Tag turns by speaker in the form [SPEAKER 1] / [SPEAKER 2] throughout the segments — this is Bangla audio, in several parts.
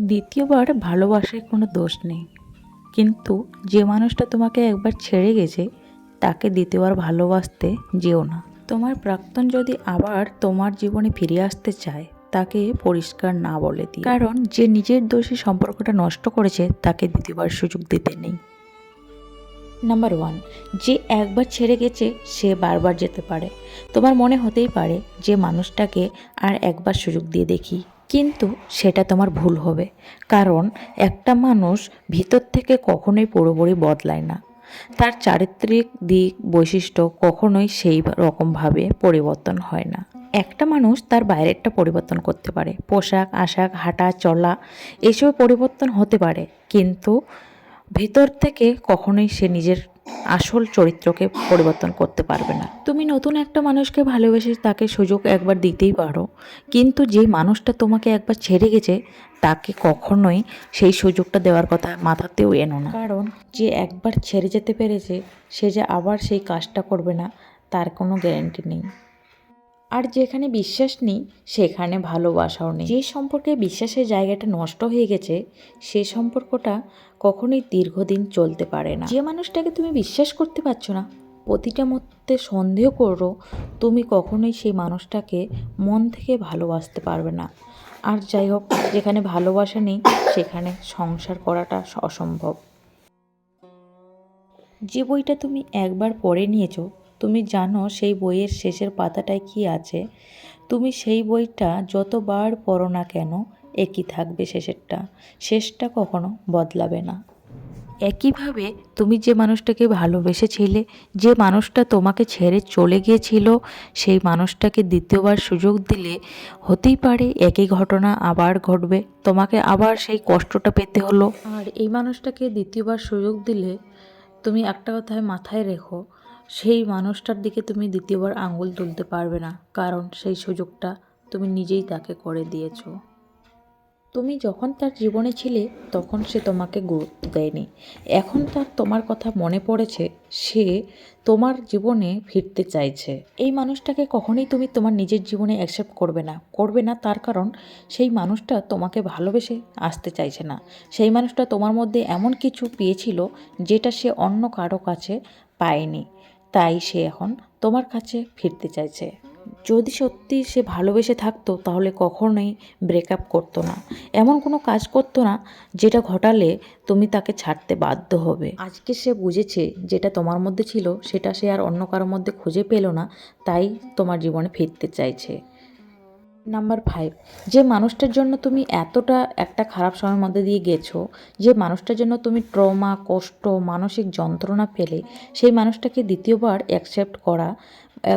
[SPEAKER 1] দ্বিতীয়বার ভালোবাসায় কোনো দোষ নেই। কিন্তু যে মানুষটা তোমাকে একবার ছেড়ে গেছে, তাকে দ্বিতীয়বার ভালোবাসতে যেও না। তোমার প্রাক্তন যদি আবার তোমার জীবনে ফিরে আসতে চায়, তাকে পরিষ্কার না বলে দিই কারণ যে নিজের দোষী সম্পর্কটা নষ্ট করেছে, তাকে দ্বিতীয়বার সুযোগ দিতে নেই। নাম্বার ওয়ান, যে একবার ছেড়ে গেছে, সে বারবার যেতে পারে। তোমার মনে হতেই পারে যে মানুষটাকে আর একবার সুযোগ দিয়ে দেখি। কিন্তু সেটা তোমার ভুল হবে। কারণ একটা মানুষ ভিতর থেকে কখনোই পুরোপুরি বদলায় না। তার চারিত্রিক দিক বৈশিষ্ট্য কখনোই সেই রকমভাবে পরিবর্তন হয় না। একটা মানুষ তার বাইরেরটা পরিবর্তন করতে পারে। পোশাক, আশাক, হাঁটা, চলা এসব পরিবর্তন হতে পারে। কিন্তু ভিতর থেকে কখনোই সে নিজের আসল চরিত্রকে পরিবর্তন করতে পারবে না। তুমি নতুন একটা মানুষকে ভালোবেসে তাকে সুযোগ একবার দিতেই পারো, কিন্তু যে মানুষটা তোমাকে একবার ছেড়ে গেছে, তাকে কখনোই সেই সুযোগটা দেওয়ার কথা মাথাতেও এনো না। কারণ যে একবার ছেড়ে যেতে পেরেছে, সে যে আবার সেই কাজটা করবে না, তার কোনো গ্যারেন্টি নেই। আর যেখানে বিশ্বাস নেই, সেখানে ভালোবাসাও নেই। যে সম্পর্কে বিশ্বাসের জায়গাটা নষ্ট হয়ে গেছে, সে সম্পর্কটা কখনোই দীর্ঘদিন চলতে পারে না। যে মানুষটাকে তুমি বিশ্বাস করতে পারছ না, প্রতিটা মধ্যে সন্দেহ করো, তুমি কখনোই সেই মানুষটাকে মন থেকে ভালোবাসতে পারবে না। আর যাই হোক, যেখানে ভালোবাসা নেই, সেখানে সংসার করাটা অসম্ভব। যে বইটা তুমি একবার পড়ে নিয়েছো তুমি জানো সেই বইয়ের শেষের পাতাটায় কি আছে? তুমি সেই বইটা যতবার পড়ো না কেন একই থাকবে শেষেরটা। শেষটা কখনো বদলাবে না। একইভাবে তুমি যে মানুষটাকে ভালোবেসেছিলে যে মানুষটা তোমাকে ছেড়ে চলে গিয়েছিল সেই মানুষটাকে দ্বিতীয়বার সুযোগ দিলে হতেই পারে একই ঘটনা আবার ঘটবে। তোমাকে আবার সেই কষ্টটা পেতে হলো। আর এই মানুষটাকে দ্বিতীয়বার সুযোগ দিলে তুমি একটা কথায় মাথায় রেখো সেই মানুষটার দিকে তুমি দ্বিতীয়বার আঙুল তুলতে পারবে না, কারণ সেই সুযোগটা তুমি নিজেই তাকে করে দিয়েছ। তুমি যখন তার জীবনে ছিলে, তখন সে তোমাকে গুরুত্ব দেয়নি। এখন তার তোমার কথা মনে পড়েছে, সে তোমার জীবনে ফিরতে চাইছে। এই মানুষটাকে কখনোই তুমি তোমার নিজের জীবনে অ্যাকসেপ্ট করবে না। করবে না তার কারণ, সেই মানুষটা তোমাকে ভালোবেসে আসতে চাইছে না। সেই মানুষটা তোমার মধ্যে এমন কিছু পেয়েছিল, যেটা সে অন্য কারও কাছে পায়নি। তাই সে এখন তোমার কাছে ফিরতে চাইছে। যদি সত্যি সে ভালোবেসে থাকতো, তাহলে কখনোই ব্রেকআপ করতো না। এমন কোনো কাজ করতো না, যেটা ঘটালে তুমি তাকে ছাড়তে বাধ্য হবে। আজকে সে বুঝেছে যেটা তোমার মধ্যে ছিল, সেটা সে আর অন্য কারোর মধ্যে খুঁজে পেল না, তাই তোমার জীবনে ফিরতে চাইছে। নাম্বার ফাইভ যে মানুষটার জন্য তুমি এতটা একটা খারাপ সময়ের মধ্যে দিয়ে গেছো, যে মানুষটার জন্য তুমি ট্রমা কষ্ট, মানসিক যন্ত্রণা পেলে, সেই মানুষটাকে দ্বিতীয়বার অ্যাকসেপ্ট করা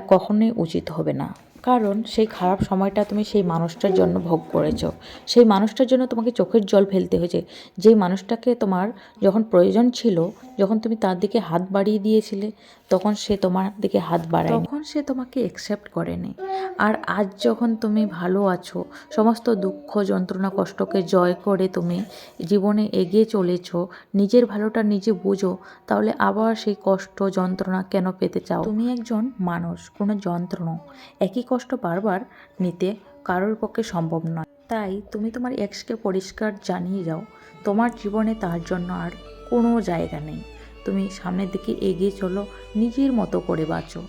[SPEAKER 1] কখনোই উচিত হবে না। কারণ সেই খারাপ সময়টা তুমি সেই মানুষটার জন্য ভোগ করেছ। সেই মানুষটার জন্য তোমাকে চোখের জল ফেলতে হয়েছে। যেই মানুষটাকে তোমার যখন প্রয়োজন ছিল যখন তুমি তার দিকে হাত বাড়িয়ে দিয়েছিলে তখন সে তোমার দিকে হাত বাড়ায় তখন সে তোমাকে অ্যাকসেপ্ট করেনি। আর আজ যখন তুমি ভালো আছো সমস্ত দুঃখ যন্ত্রণা কষ্টকে জয় করে তুমি জীবনে এগিয়ে চলেছ নিজের ভালোটা নিজে বুঝো তাহলে আবার সেই কষ্ট যন্ত্রণা কেন পেতে চাও? তুমি একজন মানুষ কোনো যন্ত্র নও। একই কষ্ট বারবার নিতে কারোর পক্ষে সম্ভব নয়। তাই তুমি তোমার এক্সকে পরিষ্কার জানিয়ে যাও। তোমার জীবনে তার জন্য আর কোনো জায়গা নেই। তুমি সামনের দিকে এগিয়ে চলো, নিজের মতো করে বাঁচো।